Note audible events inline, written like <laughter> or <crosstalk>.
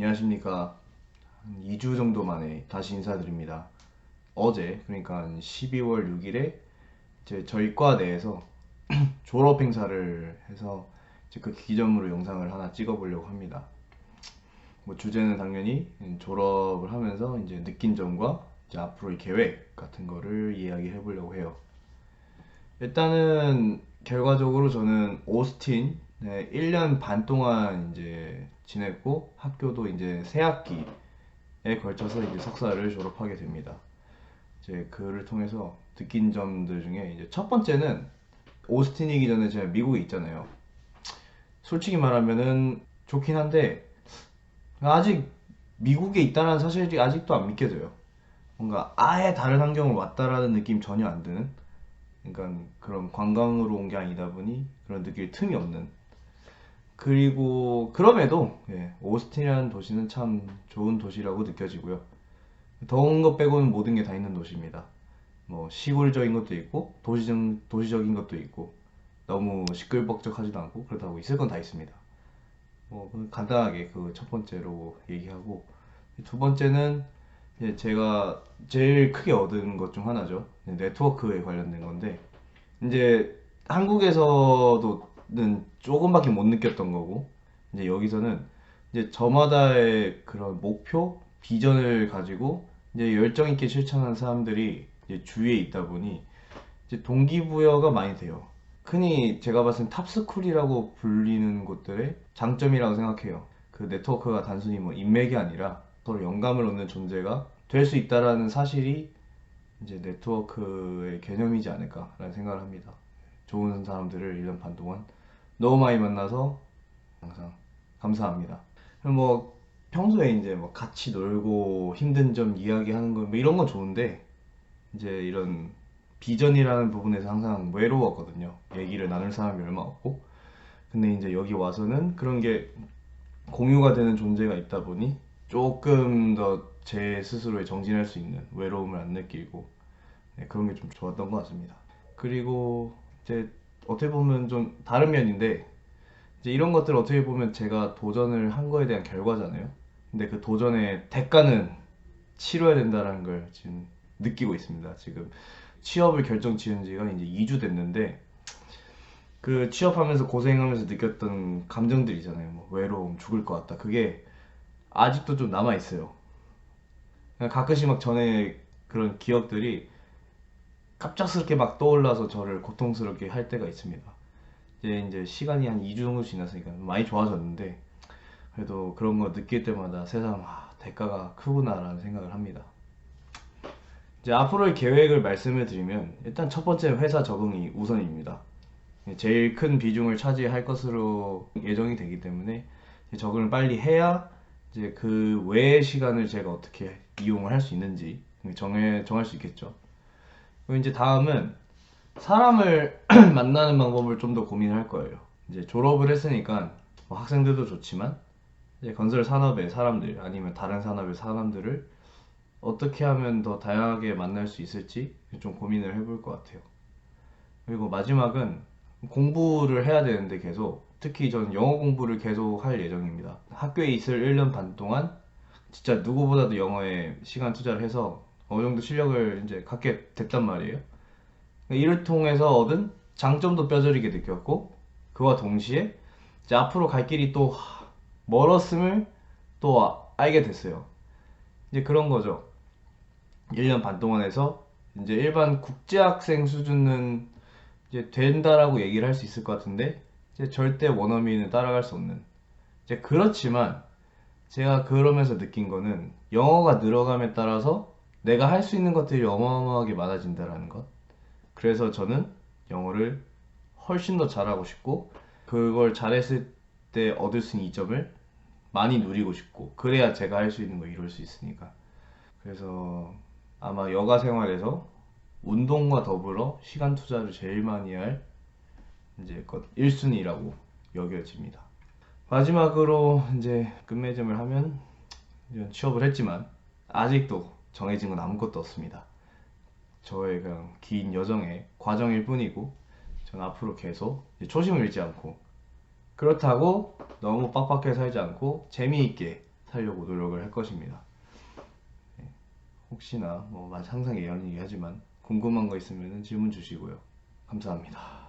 안녕하십니까. 한 2주 정도 만에 다시 인사드립니다. 어제, 그러니까 12월 6일에 이제 저희 과 내에서 <clears throat> 졸업 행사를 해서 이제 그 기점으로 영상을 하나 찍어 보려고 합니다. 뭐 주제는 당연히 졸업을 하면서 이제 느낀 점과 이제 앞으로의 계획 같은 거를 이야기해 보려고 해요. 일단은 결과적으로 저는 오스틴 네, 1년 반 동안 이제 지냈고 학교도 이제 새 학기에 걸쳐서 이제 석사를 졸업하게 됩니다. 이제 그를 통해서 느낀 점들 중에 이제 첫 번째는 오스틴이기 전에 제가 미국에 있잖아요. 솔직히 말하면은 좋긴 한데 아직 미국에 있다는 사실이 아직도 안 믿겨져요. 뭔가 아예 다른 환경을 왔다라는 느낌 전혀 안 드는 그러니까 그런 관광으로 온 게 아니다 보니 그런 느낄 틈이 없는 그리고 그럼에도 예, 오스틴이라는 도시는 참 좋은 도시라고 느껴지고요. 더운 것 빼고는 모든 게 다 있는 도시입니다. 뭐 시골적인 것도 있고 도시적, 도시적인 것도 있고 너무 시끌벅적하지도 않고 그렇다고 있을 건 다 있습니다. 뭐 간단하게 그 첫 번째로 얘기하고 두 번째는 이제 제가 제일 크게 얻은 것 중 하나죠. 네트워크에 관련된 건데 이제 한국에서도 는 조금밖에 못 느꼈던 거고 이제 여기서는 이제 저마다의 그런 목표, 비전을 가지고 이제 열정 있게 실천하는 사람들이 이제 주위에 있다 보니 이제 동기부여가 많이 돼요. 흔히 제가 봤을 땐 탑스쿨이라고 불리는 곳들의 장점이라고 생각해요. 그 네트워크가 단순히 뭐 인맥이 아니라 서로 영감을 얻는 존재가 될 수 있다라는 사실이 이제 네트워크의 개념이지 않을까라는 생각을 합니다. 좋은 사람들을 1년 반 동안 너무 많이 만나서 항상 감사합니다. 뭐 평소에 이제 뭐 같이 놀고 힘든 점 이야기하는 거 뭐 이런 건 좋은데 이제 이런 비전이라는 부분에서 항상 외로웠거든요. 얘기를 나눌 사람이 얼마 없고. 근데 이제 여기 와서는 그런 게 공유가 되는 존재가 있다 보니 조금 더 제 스스로에 정진할 수 있는 외로움을 안 느끼고 네, 그런 게 좀 좋았던 것 같습니다. 그리고 이제 어떻게 보면 좀 다른 면인데 이제 이런 것들 어떻게 보면 제가 도전을 한 거에 대한 결과잖아요. 근데 그 도전의 대가는 치러야 된다는 걸 지금 느끼고 있습니다. 지금 취업을 결정 지은 지가 이제 2주 됐는데 그 취업하면서 고생하면서 느꼈던 감정들 이잖아요. 뭐 외로움, 죽을 것 같다. 그게 아직도 좀 남아 있어요. 가끔씩 막 전에 그런 기억들이 갑작스럽게 막 떠올라서 저를 고통스럽게 할 때가 있습니다. 이제 이제 시간이 한 2주 정도 지났으니까 많이 좋아졌는데 그래도 그런 거 느낄 때마다 세상 아, 대가가 크구나라는 생각을 합니다. 이제 앞으로의 계획을 말씀을 드리면 일단 첫 번째 회사 적응이 우선입니다. 제일 큰 비중을 차지할 것으로 예정이 되기 때문에 적응을 빨리 해야 이제 그 외의 시간을 제가 어떻게 이용을 할 수 있는지 정해 정할 수 있겠죠. 그리고 이제 다음은 사람을 <clears throat> 만나는 방법을 좀 더 고민할 거예요. 이제 졸업을 했으니까 뭐 학생들도 좋지만 이제 건설 산업의 사람들 아니면 다른 산업의 사람들을 어떻게 하면 더 다양하게 만날 수 있을지 좀 고민을 해볼 것 같아요. 그리고 마지막은 공부를 해야 되는데 계속 특히 저는 영어 공부를 계속 할 예정입니다. 학교에 있을 1년 반 동안 진짜 누구보다도 영어에 시간 투자를 해서 어느 정도 실력을 이제 갖게 됐단 말이에요. 이를 통해서 얻은 장점도 뼈저리게 느꼈고 그와 동시에 이제 앞으로 갈 길이 또 멀었음을 또 알게 됐어요. 이제 그런 거죠. 1년 반 동안 해서 이제 일반 국제학생 수준은 이제 된다라고 얘기를 할 수 있을 것 같은데 이제 절대 원어민은 따라갈 수 없는 이제 그렇지만 제가 그러면서 느낀 거는 영어가 늘어감에 따라서 내가 할 수 있는 것들이 어마어마하게 많아진다라는 것 그래서 저는 영어를 훨씬 더 잘하고 싶고 그걸 잘했을 때 얻을 수 있는 이점을 많이 누리고 싶고 그래야 제가 할 수 있는 거 이룰 수 있으니까 그래서 아마 여가 생활에서 운동과 더불어 시간 투자를 제일 많이 할 이제 것 1순위라고 여겨집니다. 마지막으로 이제 끝맺음을 하면 취업을 했지만 아직도 정해진 건 아무것도 없습니다. 저의 그냥 긴 여정의 과정일 뿐이고 전 앞으로 계속 초심을 잃지 않고 그렇다고 너무 빡빡하게 살지 않고 재미있게 살려고 노력을 할 것입니다. 네, 혹시나 뭐 항상 예언이긴 하지만 궁금한 거 있으면 질문 주시고요. 감사합니다.